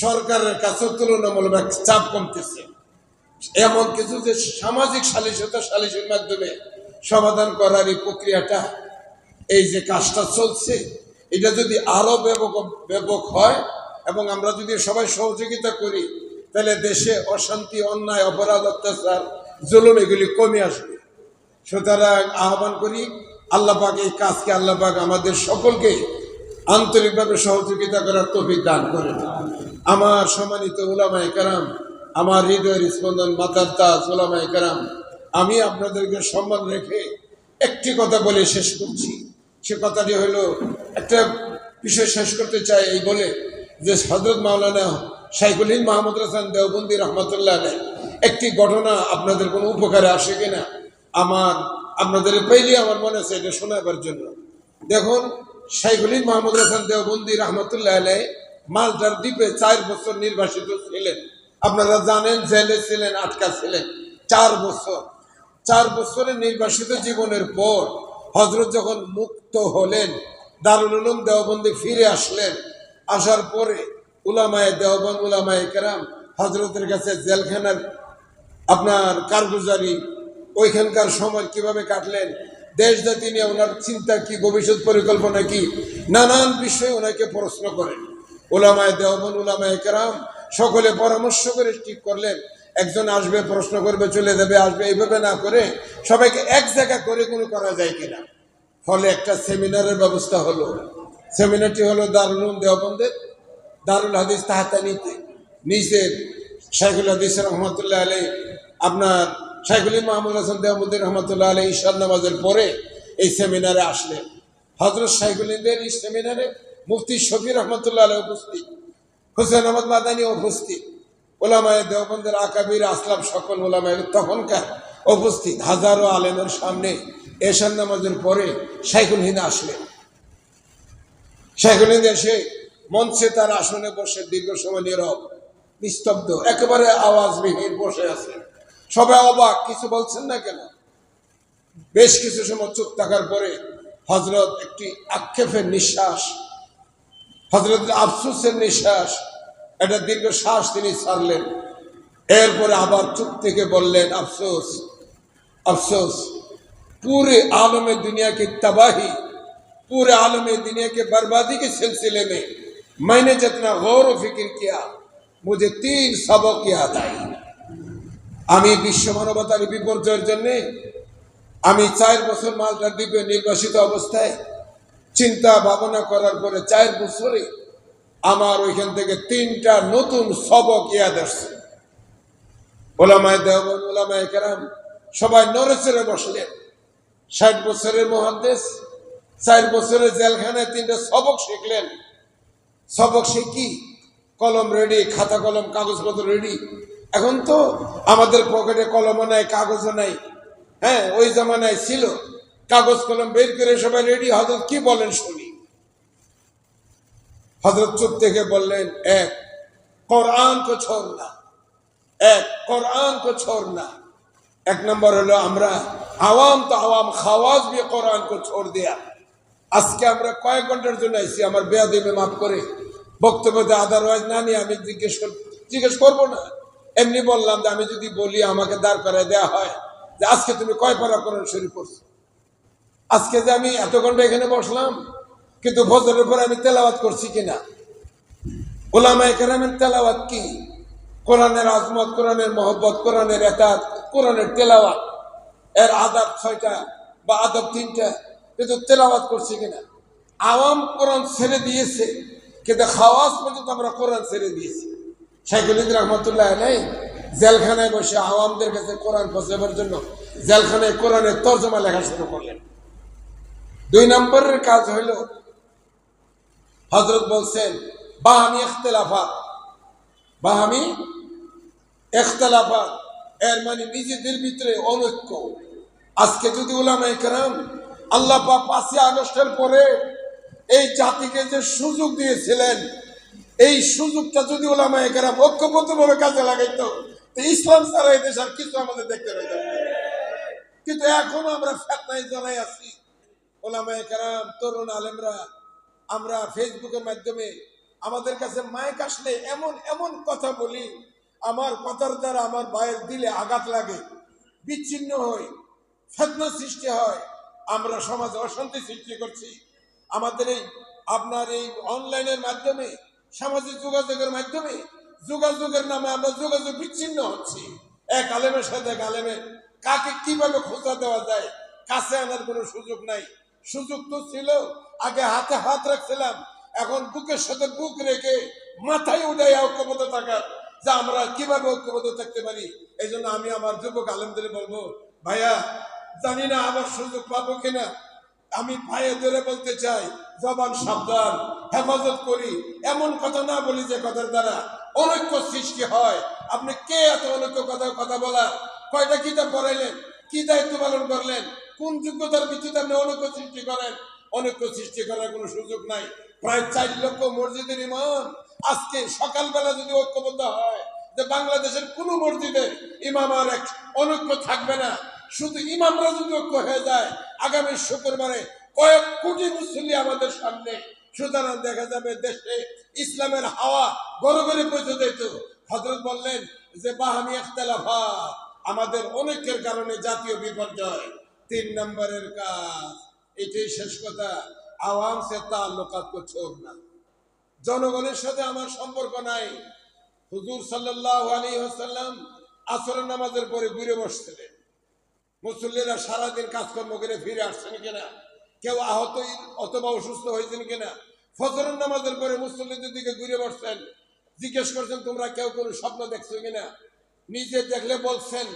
সরকারের কাছে তুলনামূলক চাপ কমতেছে। এমন কিছু যে সামাজিক সালিশতা সালিশের মাধ্যমে সমাধান করার এই প্রক্রিয়াটা, এই যে কাজটা চলছে, এটা যদি আরও ব্যাপক ব্যাপক হয় এবং আমরা যদি সবাই সহযোগিতা করি, তাহলে দেশে অশান্তি, অন্যায়, অপরাধ, অত্যাচার, জুলুম এগুলি কমে আসবে। সুতরাং আহ্বান করি, আল্লাহ পাক এই কাজকে আল্লাহ পাক আমাদের সকলকে আন্তরিকভাবে সহযোগিতা করার তৌফিক দান করেন। আমার সম্মানিত ওলামায়ে কারাম, আমার হৃদয়ের স্পন্দন মাতার তাজ ওলামায়ে কারাম, আমি আপনাদেরকে সম্মান রেখে একটি কথা বলে শেষ করছি। সে কথাটি হলো, একটা বিষয় শেষ করতে চাই এই বলে যে হজরত মাওলানা শাইকুল হিন্দ মাহমুদ হাসান দেওবন্দি রহমতুল্লাহ একটি ঘটনা আপনাদের কোনো উপকারে আসে কিনা? আমার, আপনাদের পেইলে আমার মনে আছে এটা শোনাবার জন্য। দেখুন হিন্দ মাহমুদ হাসান দেওবন্দি রহমতুল্লাহ আলাই মালটার দ্বীপে চার বছর নির্বাসিত ছিলেন। আপনারা জানেন জেলে ছিলেন, আটকা ছিলেন। চার বছর। চার বছরের নির্বাসিত জীবনের পর হজরত যখন মুক্ত হলেন, দারুল উলুম দেওবন্দি ফিরে আসলেন। আসার পরে উলামায়ে দেওবন্দ, উলামায় কেরাম হজরতের কাছে জেলখানার আপনার কারগুজারি, ওইখানকার সময় কীভাবে কাটলেন, দেশ জাতি নিয়ে ওনার চিন্তা কি, ভবিষ্যৎ পরিকল্পনা কি, নানান বিষয়ে ওনাকে প্রশ্ন করেন। ওলামায় দেওবন ওলামায় কেরাম, সকলে পরামর্শ করে ঠিক করলেন। একজন আসবে, প্রশ্ন করবে, চলে যাবে, আসবে, এইভাবে না করে সবাইকে এক জায়গা করে কোনো করা যায় কিনা। ফলে একটা সেমিনারের ব্যবস্থা হলো। সেমিনারটি হলো দারুল দেওবন্দের দারুল হাদিস তাহাতানিতে। নিচে শাইখুল হাদিস রহমতুল্লাহ আলী আপনার শাইখুল মাহমুদ হাসান দেহমুদ্দিন রহমতুল্লাহ আলী ঈশান নামাজের পরে এই সেমিনারে আসলেন। হজরত শাইখুলিনদের এই সেমিনারে মুফতি শফি রহমতুল্লাহ আলী উপস্থিত, হুসেন আহমদ মাদানী উপস্থিত, ওলামায় দেওবন্দের আকাবির আসলাম সকল ওলামায় তখনকার উপস্থিত, হাজারো আলেমের সামনে এশান নামাজের পরে শাইখুল হিন্দ আসলেন। শাইখুল হিন্দ এসে মঞ্চে তার আসনে বসে দীর্ঘ সময় নীরব, নিস্তব্ধ, একেবারে আওয়াজবিহীন বসে আছেন। সবাই অবাক, কিছু বলছেন না কেন? বেশ কিছু সময় চুপ থাকার পরে হজরত একটি আক্ষেপের নিঃশ্বাস হজরত আফসোসের নিঃশ্বাস একটা দীর্ঘ শ্বাস তিনি ছাড়লেন এরপরে আবার চুপ থেকে বললেন আফসোস अफसोस पूरे आलम दुनिया की तबाही पूरे आलम दुनिया के बर्बादी के सिलसिले में मैंने जितना गौर व फिक्र किया मुझे तीन सबक याद आई আমি বিশ্ব মানবতার বিপর্যয়ের জন্য আমি চার বছর মালটা দ্বীপে নির্বাসিত অবস্থায় চিন্তা ভাবনা করার পরে চার বছরে আমার ওইখান থেকে তিনটা নতুন সবক ইয়াদ আসছে। ওলামায় দেওবন ওলামায় কেরাম সবাই নড়েচড়ে বসলেন। ষাট বছরের মহাদেশ চার বছরের জেলখানায় তিনটা সবক শিখলেন। সবক শিখি, কলম রেডি খাতা কলম, কাগজপত্র রেডি এখন তো আমাদের পকেটে কলমও নাই, কাগজও নাই। হ্যাঁ ওই জামানায় ছিল। কাগজ কলম বের করে সবাই রেডি হজরত কি বলেন শুনি। হজরত চুপ থেকে বললেন, এক, কোরআন কো ছোড়না এক, কোরআন কো ছোড়না এক নম্বর হলো আমরা আওয়াম তো আওয়াম, খাওয়াজ বি কোরআন কো ছোড় দেয়া। আজকে আমরা কয়েক ঘণ্টার জন্য আইছি, আমার বেয়া দেবে মাফ করে। বক্তব্যতে আদারওয়াইজ না নিয়ে আমি জিজ্ঞেস জিজ্ঞেস করব না। এমনি বললাম যে আমি যদি বলি, আমাকে দাঁড় করায় দেওয়া হয়। যে আজকে তুমি কয় পারা কোরআন শরীফ পড়ছো? আজকে যে আমি এত ঘণ্টা এখানে বসলাম, কিন্তু ফজরের পরে আমি তেলাওয়াত করছি কিনা? ওলামায় কেরামের তেলাওয়াত কি? কোরআনের আজমত, কোরআনের মহব্বত, কোরআনের এতাত, কোরআনের তেলাওয়াত। এর আদাব ছয়টা বা আদব তিনটা, কিন্তু তেলাওয়াত করছি কিনা? আওয়াম কোরআন ছেড়ে দিয়েছে, কিন্তু খাওয়াজ পর্যন্ত আমরা কোরআন ছেড়ে দিয়েছি। শাইকুলিদ রহমতুল্লাহ নেই জেলখানায় বসে আওয়ামদের কাছে কোরআন পৌঁছাবার জন্য জেলখানায় কোরআনের তর্জমা লেখা শুরু করলেন। দুই নম্বরের কাজ হইল হজরত বলছেন, বাহামি ইখতলাফাত। বাহামি ইখতলাফাত। এর মানে নিজেদের ভিতরে অনৈক্য। আজকে যদি উলামায়ে কেরাম আল্লাহ পাঁচই আগস্টের পরে এই জাতিকে যে সুযোগ দিয়েছিলেন, এই সুযোগটা যদি ওলামায়ে কেরাম ঐক্যবদ্ধভাবে কাজে লাগাইতো, তো ইসলাম ছাড়া দেশ আর কিছু আমাদের দেখতে পেতাম। কিন্তু এখনও আমরা ফেতনায় জড়াই আছি। ওলামায়ে তরুণ আলেমরা, আমরা ফেসবুকের মাধ্যমে আমাদের কাছে মাইক আসলে এমন এমন কথা বলি, আমার কথার দ্বারা আমার ভাইয়ের দিলে আঘাত লাগে, বিচ্ছিন্ন হই, ফেতনা সৃষ্টি হয়, আমরা সমাজে অশান্তি সৃষ্টি করছি। আমাদের এই, আপনার এই অনলাইনের মাধ্যমে, সামাজিক যোগাযোগের মাধ্যমে, যোগাযোগের নামে আমরা যোগাযোগ বিচ্ছিন্ন হচ্ছি। এক আলেমের সাথে এক আলেমের কাকে কীভাবে খোঁজা দেওয়া যায়, কাছে আনার কোনো সুযোগ নাই। সুযোগ তো ছিল, আগে হাতে হাত রাখছিলাম, এখন বুকের সাথে বুক রেখে মাথায় উঠে ঐক্যবদ্ধ থাকার যে আমরা কীভাবে ঐক্যবদ্ধ থাকতে পারি? এই জন্য আমি আমার যুবক আলেমদের বলব, ভাইয়া, জানি না আবার সুযোগ পাবো কিনা। আমি পায়ে ধরে বলতে চাই, জবান সাবধান, হেফাজত করি। এমন কথা না বলি যে কথার দ্বারা অনৈক্য সৃষ্টি হয়। আপনি কে এত অনৈক্য কথা কথা বলা কয়টা কিতাব পড়াইলেন? কি দায়িত্ব পালন করলেন? কোন যোগ্যতার ভিত্তিতে আপনি অনৈক্য সৃষ্টি করেন? অনৈক্য সৃষ্টি করার কোনো সুযোগ নাই। প্রায় চার লক্ষ মসজিদের ইমাম। আজকে সকালবেলা যদি ঐক্যবদ্ধ হয়, যে বাংলাদেশের কোন মসজিদে ইমাম আর এক অনৈক্য থাকবে না। শুধু ইমামরা যদি ঐক্য হয়ে যায়, আগামী শুক্রবারে কয়েক কোটি মুসল্লি আমাদের সামনে। সুতরাং দেখা যাবে দেশে ইসলামের হাওয়া গড়ে গড়ে পৌঁছে যেত। হজরত বললেন যে, বাহামি একতলাফা আমাদের অনেকের কারণে জাতীয় বিপর্যয়। তিন নম্বরের কাজ, এটাই শেষ কথা। আওয়াম সে তাল্লুকাত কো ছোড় না। জনগণের সাথে আমার সম্পর্ক নাই। হুজুর সাল্লাহ আলী হাসাল্লাম আসর নামাজের পরে ঘুরে বসছিলেন। মুসল্লিরা সারাদিন কাজকর্ম করে ফিরে আসছেন কিনা? কেউ আহত অথবা অসুস্থ হয়েছেন কিনা? ফজরের নামাজের পরে মুসল্লিদের দিকে ঘুরে বসছেন। জিজ্ঞেস করছেন, তোমরা কেউ কোনো স্বপ্ন দেখছ কিনা? নিজে দেখলে বলছেন,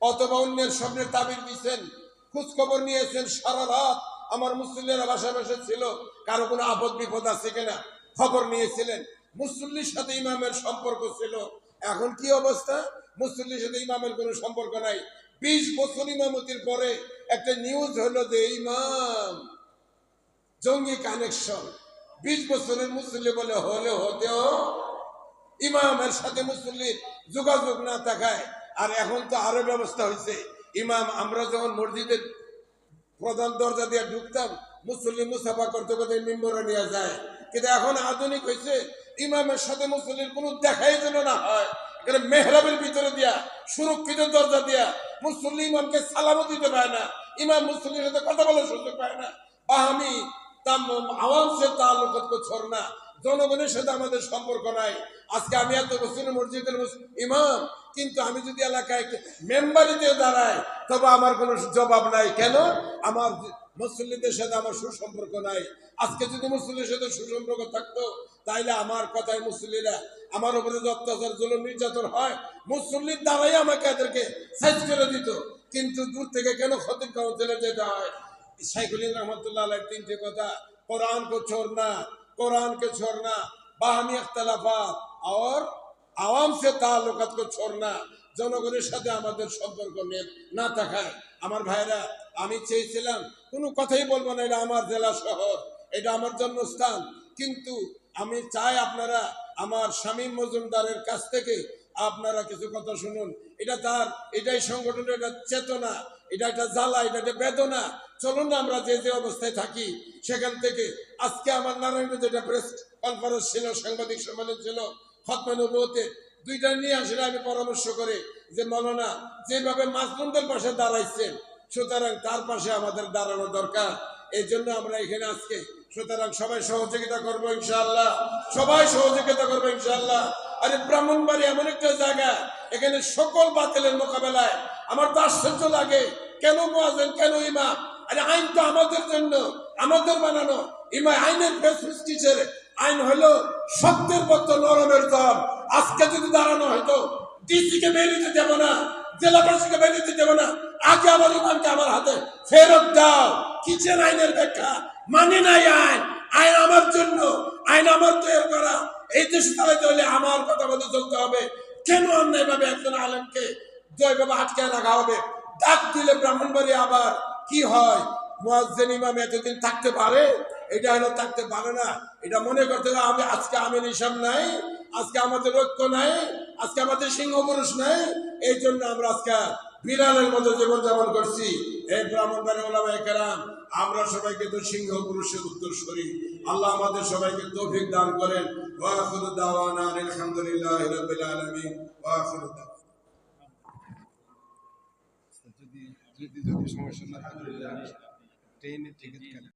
অথবা অন্যের স্বপ্নের তাবির দিচ্ছেন খোঁজ খবর নিয়েছেন সারা রাত। আমার মুসল্লিরা বাসা বাসা ছিল। কারও কোনো আপদ বিপদ আছে কিনা? খবর নিয়েছিলেন। মুসল্লির সাথে ইমামের সম্পর্ক ছিল। এখন কি অবস্থা? মুসল্লির সাথে ইমামের কোনো সম্পর্ক নাই। বিশ বছর ইমামতির পরে একটা নিউজ হলো যে ইমাম, জঙ্গি কানেকশন বিশ বছরের মুসল্লি বলে হলে হতেও ইমামের সাথে মুসল্লির যোগাযোগ না থাকায় আর এখন তো আরও ব্যবস্থা হয়েছে। ইমাম, আমরা যখন মসজিদের প্রধান দরজা দিয়ে ঢুকতাম, মুসল্লি মুসাফা করতে করতে মিম্বরে নিয়ে যায়। কিন্তু এখন আধুনিক হয়েছে, ইমামের সাথে মুসল্লির কোনো দেখাই যেন না হয়। এখানে মেহরাবের ভিতরে দিয়া, সুরক্ষিত দরজা দিয়া, মুসল্লি ইমামকে সালামও দিতে পারে না। ইমাম মুসল্লির সাথে কথা বলার সুযোগ পায় না। বাহামি তাম আওয়াম সে তাল্লুকাত কো ছড়না জনগণের সাথে আমাদের সম্পর্ক নাই। আজকে আমি এত বছর মসজিদের ইমাম, কিন্তু আমি যদি এলাকায় মেম্বারিতে দাঁড়াই, তবে আমার কোনো জবাব নাই। কেন? আমার মুসল্লিদের সাথে আমার সুসম্পর্ক নাই। আজকে যদি মুসল্লির সাথে সুসম্পর্ক থাকতো, তাইলে আমার কথায় মুসল্লিরা আমার উপরে অত্যাচার জন্য নির্যাতন হয় মুসল্লির দ্বারাই আমাকে এদেরকে সাইজ করে দিত। কিন্তু দূর থেকে কেন ক্ষতির কাউন্সিলে যেতে হয়? সাইকুল রহমতুল্লাহ তিনটে কথা, কোরআনকে ছোড় না, কোরআনকে ছোড় না বাহামি আখতালাফাত আর আওয়াম সে তাল্লুকাত কো ছোড়না জনগণের সাথে আমাদের সম্পর্ক না থাকায়। আমার ভাইরা, আমি চেয়েছিলাম, কোনো কথাই বলব না, এটা আমার জেলা শহর, এটা আমার জন্মস্থান। কিন্তু আমি চাই আপনারা আমার স্বামী মজুমদারের কাছ থেকে আপনারা কিছু কথা শুনুন। এটা তার, এটাই সংগঠনের এটা চেতনা, এটা একটা জ্বালা, এটা একটা বেদনা। চলুন না আমরা যে যে অবস্থায় থাকি, সেখান থেকে। আজকে আমার নারায়ণগঞ্জ যেটা প্রেস কনফারেন্স ছিল, সাংবাদিক সম্মেলন ছিল। খতমানুবতে দুইটা নিয়ে আসলে আমি পরামর্শ করে যে মৌলানা যেভাবে মাজলুমদের পাশে দাঁড়াইছেন, সুতরাং তার পাশে আমাদের দাঁড়ানো দরকার। এই জন্য আমরা এখানে আজকে, সুতরাং সবাই সহযোগিতা করব ইনশাআল্লাহ। সবাই সহযোগিতা করব ইনশাআল্লাহ। আরে, ব্রাহ্মণবাড়ি এমন একটা জায়গা, এখানে সকল বাতিলের মোকাবেলায় আমার তো আশ্চর্য লাগে, কেন মোয়াজেন কেন ইমাম? আরে, আইন তো আমাদের জন্য, আমাদের বানানো। ইমা আইনের ফেসবুক কিসের আইন হলো সত্যের পত্র নরমের দল। আজকে যদি দাঁড়ানো হয়তো ডিসিকে বেরিয়ে দেবো না, জেলা পরিষদকে বেরিয়ে দেবো না, আগে আমার ইমামকে আমার হাতে ফেরত দাও। কিচেন আইনের ব্যাখ্যা? মানে নাই আইন। আইন আমার জন্য, আইন আমার তৈরি করা। এই দেশ চালাতে হলে আমার কথা মতো চলতে হবে। কেন অন্যায় ভাবে একজন আলেমকে জয়ভাবে আটকে রাখা হবে? ডাক দিলে ব্রাহ্মণবাড়ি আবার কি হয়? মুয়াজ্জিন ইমাম এতদিন থাকতে পারে? এটা হলো থাকতে পারে না। এটা মনে করতে আমি আজকে আমি নিশাম নাই, আজকে আমাদের ঐক্য নাই, আজকে আমাদের সিংহ পুরুষ নাই। এই জন্য আমরা আজকে বিড়ালের মতো জীবনযাপন করছি। এই ব্রাহ্মণবাড়ি ওলামা কেরাম, আমরা সবাইকে তো সিংহ পুরুষের উত্তর উত্তরসূরি। আল্লাহ আমাদের সবাইকে তৌফিক দান করেন। আলহামদুলিল্লাহ যদি যদি সমস্যা না থাকে ট্রেনে টিকিট